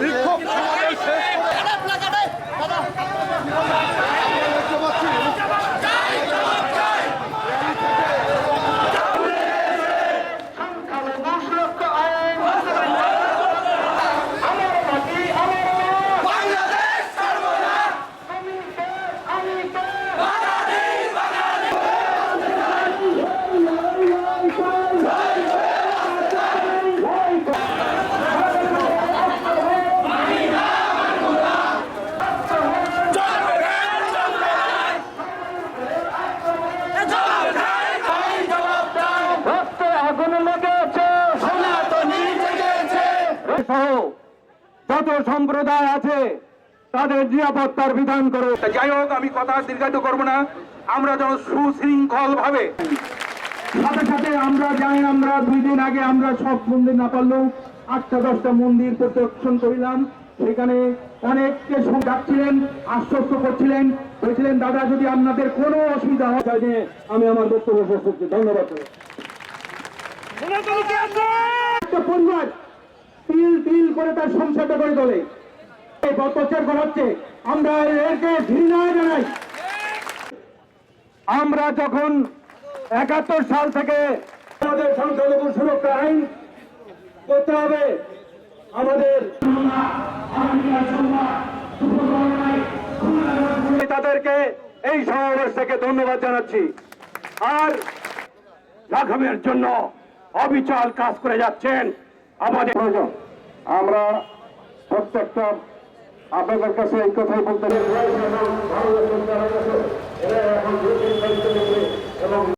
বিক্ষোভ সমাবেশ শেষ করে সহ যত সম্প্রদায় আছে তাদের নিরাপত্তার বিধান করো। যাই হোক আমি কথা দীর্ঘায়িত করব না। আমরা যেন সুশৃঙ্খল ভাবে সাথে সাথে আমরা যাই আমরা দুই দিন আগে আমরা সব মন্দির না পারলেও আটটা দশটা মন্দির প্রদর্শন করিলাম। সেখানে অনেককে ডাকছিলেন আশ্বস্ত করছিলেন বলছিলেন দাদা যদি আপনাদের কোনো অসুবিধা হয় তাই নিয়ে আমি আমার বক্তব্য শেষ করছি ধন্যবাদ। পরিবার তিল তিল করে তার সংসারটা করে তোলে। অত্যাচার করা হচ্ছে, আমরা এরকে ঘৃণা জানাই। আমরা যখন একাত্তর সাল থেকে আমাদের সংখ্যালঘু সুরক্ষা আইন করতে হবে, আমাদের তাদেরকে এই সমাবেশ থেকে ধন্যবাদ জানাচ্ছি। আর লাঘবের জন্য অবিচল কাজ করে যাচ্ছেন। আমাদের প্রয়োজন। আমরা প্রত্যেকটা আপনাদের কাছে এই কথাই বলতে